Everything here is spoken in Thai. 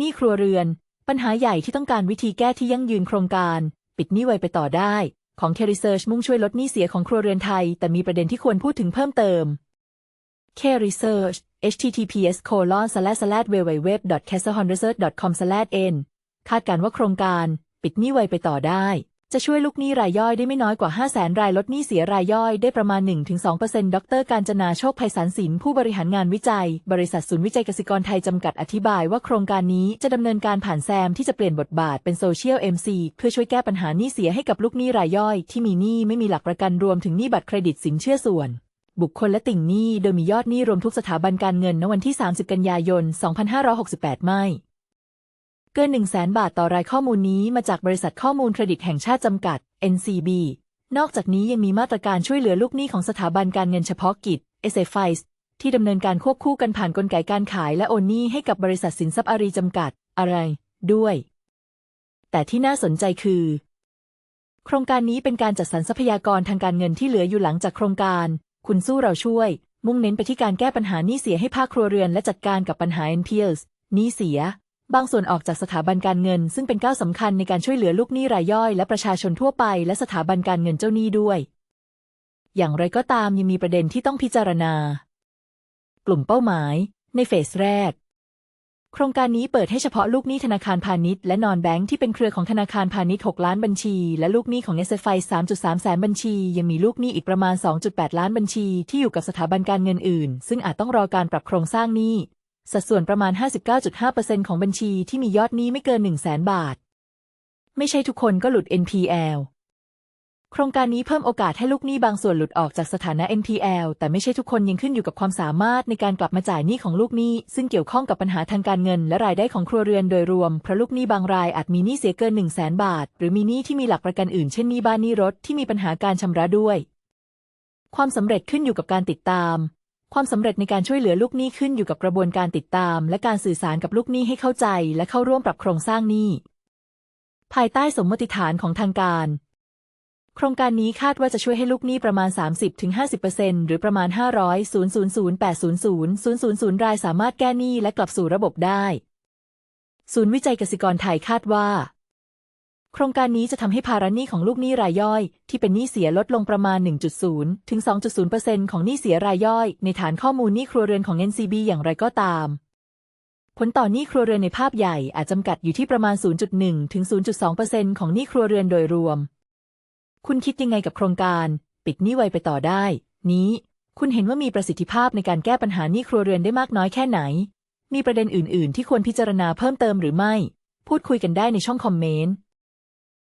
นี่ครัวเรือน ปัญหาใหญ่ที่ต้องการวิธีแก้ที่ยั่งยืนโครงการ ปิดหนี้ไวไปต่อได้ ของ K Research มุ่งช่วยลดหนี้เสียของครัวเรือนไทย แต่มีประเด็นที่ควรพูดถึงเพิ่มเติม K Research https colon slash slash www c a s t l e research com slash n คาดการณ์ว่าโครงการ ปิดหนี้ไวไปต่อได้ จะช่วยลูกหนี้รายย่อยได้ไม่น้อยกว่า 5 0 0แสนรายลดหนี้เสียรายย่อยได้ประมาณ 1-2%ดร การจนาโชคภัยสารสินผู้บริหารงานวิจัย บริษัทศูนย์วิจัยเกษตรกรไทยจำกัดอธิบายว่าโครงการนี้จะดำเนินการผ่านแซมที่จะเปลี่ยนบทบาทเป็นโซเชียล MC เพื่อช่วยแก้ปัญหาหนี้เสียให้กับลูกหนี้รายย่อย ที่มีหนี้ไม่มีหลักประกันรวมถึงหนี้บัตรเครดิตสินเชื่อส่วนบุคคลและติ่งหนี้โดยมียอดหนี้รวมทุกสถาบันการเงินณวันที่ 30 กันยายน 2568 ไม่ เกิน 1 0 0 0 0แบาทต่อรายข้อมูลนี้มาจากบริษัทข้อมูลเครดิตแห่งชาติจำกัด NCB นอกจากนี้ยังมีมาตรการช่วยเหลือลูกหนี้ของสถาบันการเงินเฉพาะกิจ SFIs ที่ดำเนินการควบคู่กันผ่านกลไกการขายและโอนหนี้ให้กับบริษัทสินทรัพย์อารีจำกัด อะไร ด้วย แต่ที่น่าสนใจคือ โครงการนี้เป็นการจัดสรรทรัพยากรทางการเงินที่เหลืออยู่หลังจากโครงการ คุณสู้เราช่วย มุ่งเน้นไปที่การแก้ปัญหาหนี้เสียให้ภาคครัวเรือนและจัดการกับปัญหา NPLs หนี้เสีย บางส่วนออกจากสถาบันการเงิน ซึ่งเป็นก้าวสำคัญในการช่วยเหลือลูกหนี้รายย่อยและประชาชนทั่วไป และสถาบันการเงินเจ้าหนี้ด้วย อย่างไรก็ตามยังมีประเด็นที่ต้องพิจารณา กลุ่มเป้าหมาย ในเฟสแรก โครงการนี้เปิดให้เฉพาะลูกหนี้ธนาคารพาณิชย์และนอนแบงค์ที่เป็นเครือของธนาคารพาณิชย์ 6 ล้านบัญชี และลูกหนี้ของ s f i 3.3 แสนบัญชี ยังมีลูกหนี้อีกประมาณ 2.8 ล้านบัญชี ที่อยู่กับสถาบันการเงินอื่น ซึ่งอาจต้องรอการปรับโครงสร้างหนี้ สัดส่วนประมาณ 59.5%ของบัญชีที่มียอดหนี้ไม่เกิน 1 0 0 0 0 0บาท ไม่ใช่ทุกคนก็หลุด NPL โครงการนี้เพิ่มโอกาสให้ลูกหนี้บางส่วนหลุดออกจากสถานะ NPL แต่ไม่ใช่ทุกคนยังขึ้นอยู่กับความสามารถในการกลับมาจ่ายหนี้ของลูกหนี้ ซึ่งเกี่ยวข้องกับปัญหาทางการเงิน และรายได้ของครัวเรือนโดยรวมเพราะลูกหนี้บางรายอาจมีหนี้เสียเกิน 1 0 0 0 0แสนบาท หรือมีหนี้ที่มีหลักประกันอื่นเช่นหนี้บ้านหนี้รถที่มีปัญหาการชำระด้วย ความสำเร็จขึ้นอยู่กับการติดตาม ความสำเร็จในการช่วยเหลือลูกหนี้ขึ้นอยู่กับกระบวนการติดตาม และการสื่อสารกับลูกหนี้ให้เข้าใจ และเข้าร่วมปรับโครงสร้างหนี้ ภายใต้สมมติฐานของทางการ โครงการนี้คาดว่าจะช่วยให้ลูกหนี้ประมาณ 30-50%หรือประมาณ 500 000 800 000 รายสามารถแก้หนี้และกลับสู่ระบบได้ ศูนย์วิจัยกสิกรไทยคาดว่า โครงการนี้จะทำให้ภาระหนี้ของลูกหนี้รายย่อย ที่เป็นหนี้เสียลดลงประมาณ 1.0 ถึง 2.0%ของหนี้เสียรายย่อย ในฐานข้อมูลหนี้ครัวเรือนของ NCB อย่างไรก็ตาม ผลต่อหนี้ครัวเรือนในภาพใหญ่อาจจำกัดอยู่ที่ประมาณ 0.1 ถึง 0.2%ของหนี้ครัวเรือนโดยรวม คุณคิดยังไงกับโครงการ ปิดหนี้ไวไปต่อได้ นี้ คุณเห็นว่ามีประสิทธิภาพในการแก้ปัญหาหนี้ครัวเรือนได้มากน้อยแค่ไหน มีประเด็นอื่น ๆ ที่ควรพิจารณาเพิ่มเติมหรือไม่ พูดคุยกันได้ในช่องคอมเมนต์